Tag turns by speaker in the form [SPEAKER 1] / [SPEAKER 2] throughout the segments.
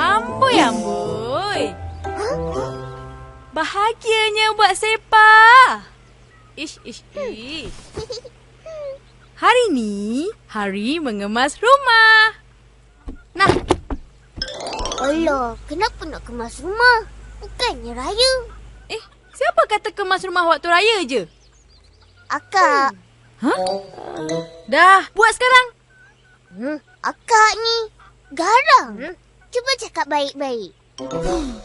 [SPEAKER 1] Amboi, amboi. Bahagianya buat sepak. Ish, ish, ish. Hari ni, hari mengemas rumah. Nah.
[SPEAKER 2] Alah, kenapa nak kemas rumah? Bukannya raya.
[SPEAKER 1] Eh, siapa kata kemas rumah waktu raya je?
[SPEAKER 2] Akak.
[SPEAKER 1] Hmm. Hah? Dah, buat sekarang.
[SPEAKER 2] Hmm, akak ni garang. Cuba cakap baik-baik.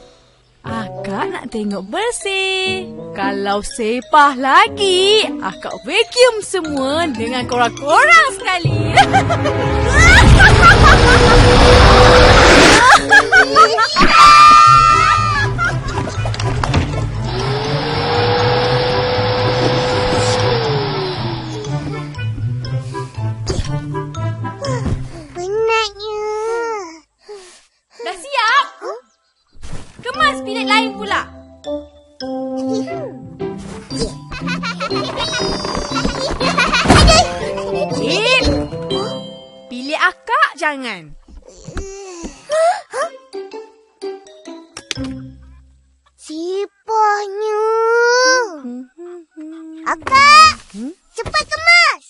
[SPEAKER 1] Akak nak tengok bersih. Kalau sepah lagi, akak vacuum semua dengan korang-korang sekali.
[SPEAKER 2] Penatnya.
[SPEAKER 1] Cip. Bilik akak jangan.
[SPEAKER 2] Sipahnya. Akak, cepat kemas.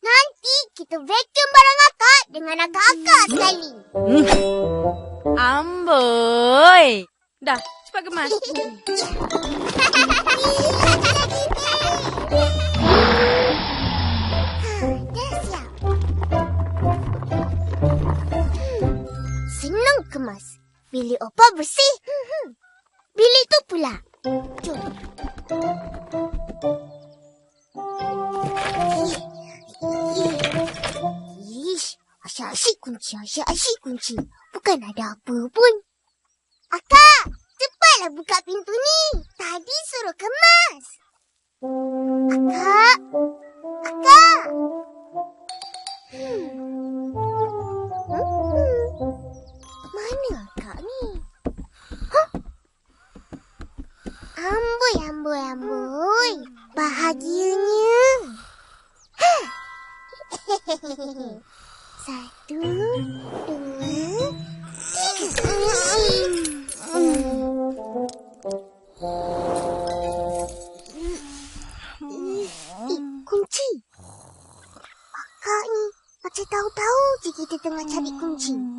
[SPEAKER 2] Nanti kita vacuum barang akak dengan akak-akak sekali.
[SPEAKER 1] Amboi. Dah, cepat kemas.
[SPEAKER 2] Senang kemas. Bilik opa bersih. Bilik tu pula. Jom. Ish, asyik-asyik kunci, asyik-asyik kunci. Bukan ada apa pun. Akak, cepatlah buka pintu ni. Tadi suruh kemas. Akak, akak. Mana akak ni? Hah? Amboi, amboi, amboi. Bahagianya. Satu, dua, Eh, tahu-tahu je kita tengah cari kunci. Ipin,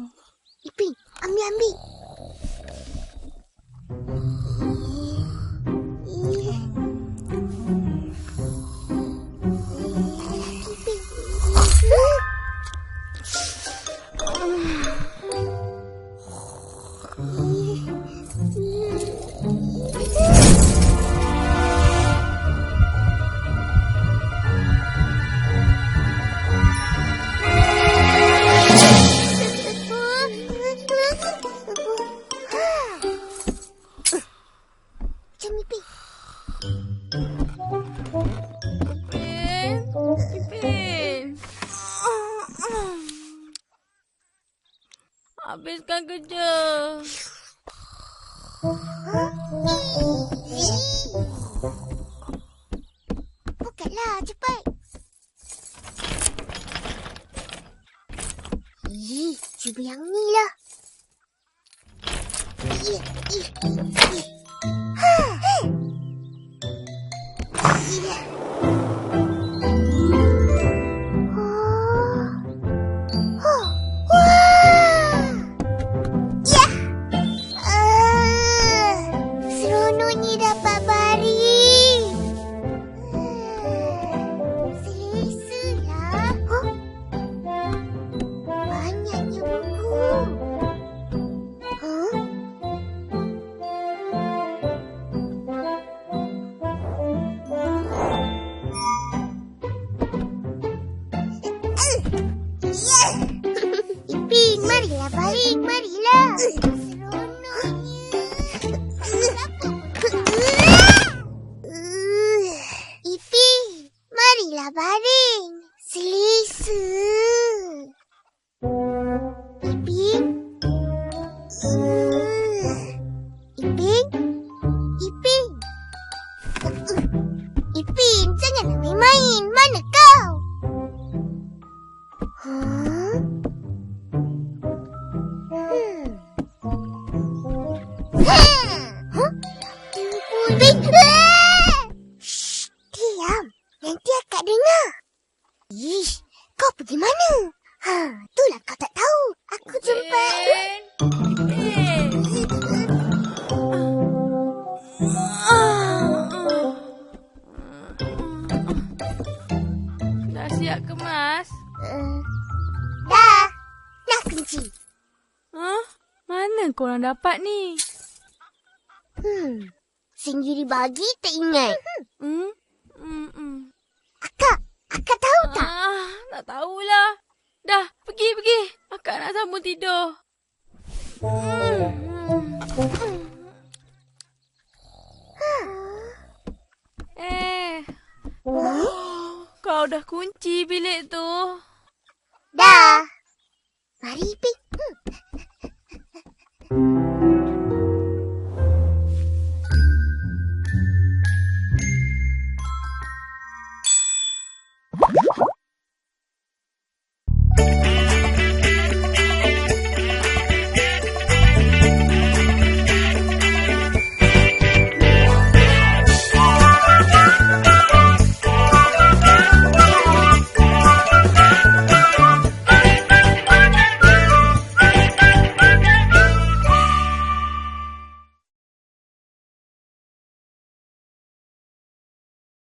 [SPEAKER 1] Habiskan kerja.
[SPEAKER 2] Bukanlah, cepat. Ih, cuba yang ni lah. Ih, ih, ih. Ha. Yes! Iping, marilah balik, marilah. Iping, marilah baring. Selesa.
[SPEAKER 1] Korang dapat ni?
[SPEAKER 2] Hmm. Sendiri bagi tak ingat.
[SPEAKER 1] Hmm? Hmm, hmm.
[SPEAKER 2] Akak, akak tahu tak?
[SPEAKER 1] Ah, tak tahulah. Dah, pergi, pergi. Akak nak sambung tidur. Eh, kau dah kunci bilik tu.
[SPEAKER 2] Dah. Mari. Hmm.